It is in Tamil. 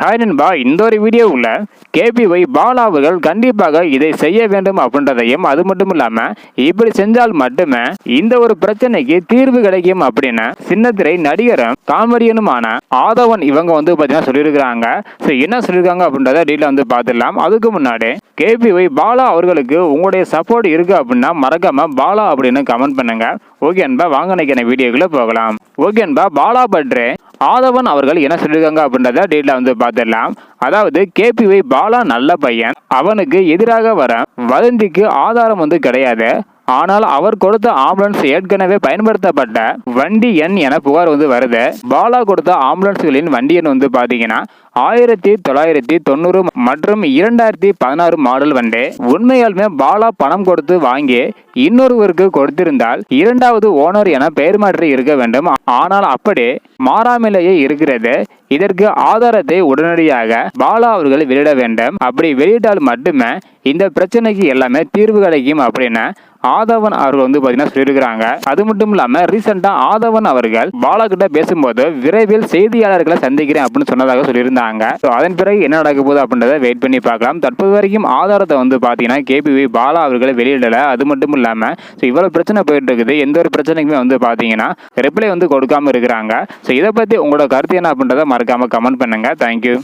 ஹாய் நண்பா. இந்த ஒரு வீடியோவில் கேபிஒய் பாலா அவர்கள் கண்டிப்பாக இதை செய்ய வேண்டும் அப்படின்றதையும் அது மட்டும் இல்லாமல் இப்படி செஞ்சால் மட்டுமே இந்த ஒரு பிரச்சனைக்கு தீர்வு கிடைக்கும் அப்படின்னு சின்னத்திரை நடிகரும் காமெடியனுமான ஆதவன் இவங்க வந்து பார்த்தீங்கன்னா சொல்லியிருக்கிறாங்க. ஸோ என்ன சொல்லியிருக்காங்க அப்படின்றத டீட்டில் வந்து பார்த்துடலாம். அதுக்கு முன்னாடி கேபிஒய் பாலா அவர்களுக்கு உங்களுடைய சப்போர்ட் இருக்குது அப்படின்னா மறக்காமல் பாலா அப்படின்னு கமெண்ட் பண்ணுங்கள் ஓகே அன்பா வாங்க நினைக்கிற வீடியோக்குள்ளே போகலாம். ஓகே அன்பா பாலா பற்றி ஆதவன் அவர்கள் என்ன சொல்லியிருக்காங்க அப்படின்றத டீட்டில் வந்து பார்த்துடலாம். அதாவது கேபிவை பாலா நல்ல பையன். அவனுக்கு எதிராக வர வதந்திக்கு ஆதாரம் வந்து கிடையாது. ஆனால் அவர் கொடுத்த ஆம்புலன்ஸ் ஏற்கனவே பயன்படுத்தப்பட்ட வண்டி எண் என புகார் வந்து வருது. பாலா கொடுத்த ஆம்புலன்ஸ்களின் வண்டி எண் வந்து பார்த்தீங்கன்னா ஆயிரத்தி தொள்ளாயிரத்தி தொண்ணூறு மற்றும் இரண்டாயிரத்தி பதினாறு மாடல் வண்டி. உண்மையாலுமே பாலா பணம் கொடுத்து வாங்கி இன்னொருவருக்கு கொடுத்திருந்தால் இரண்டாவது ஓனர் என பெயர் மாற்றி இருக்க வேண்டும். ஆனால் அப்படி மாறாமலேயே இருக்கிறது. இதற்கு ஆதாரத்தை உடனடியாக பாலா அவர்கள் வெளியிட வேண்டும். அப்படி வெளியிட்டால் மட்டுமே இந்த பிரச்சனைக்கு எல்லாமே தீர்வு கிடைக்கும் அப்படின்னு ஆதவன் அவர்கள் வந்து பார்த்தீங்கன்னா சொல்லியிருக்கிறாங்க. அது மட்டும் இல்லாமல் ரீசெண்டாக ஆதவன் அவர்கள் பாலா கிட்ட பேசும்போது விரைவில் செய்தியாளர்களை சந்திக்கிறேன் அப்படின்னு சொன்னதாக சொல்லியிருந்தாங்க. ஸோ அதன் பிறகு என்ன நடக்க போகுது அப்படின்றத வெயிட் பண்ணி பார்க்கலாம். தற்போது வரைக்கும் ஆதாரத்தை வந்து பார்த்தீங்கன்னா கேபிவி பாலா அவர்களை வெளியிடலை. அது மட்டும் இல்லாமல் ஸோ இவ்வளோ பிரச்சனை போயிட்டு இருக்குது. எந்த ஒரு பிரச்சனைக்குமே வந்து பார்த்தீங்கன்னா ரிப்ளை வந்து கொடுக்காம இருக்கிறாங்க. ஸோ இதை பற்றி உங்களோட கருத்து என்ன அப்படின்றத மறக்காம கமெண்ட் பண்ணுங்க. தேங்க்யூ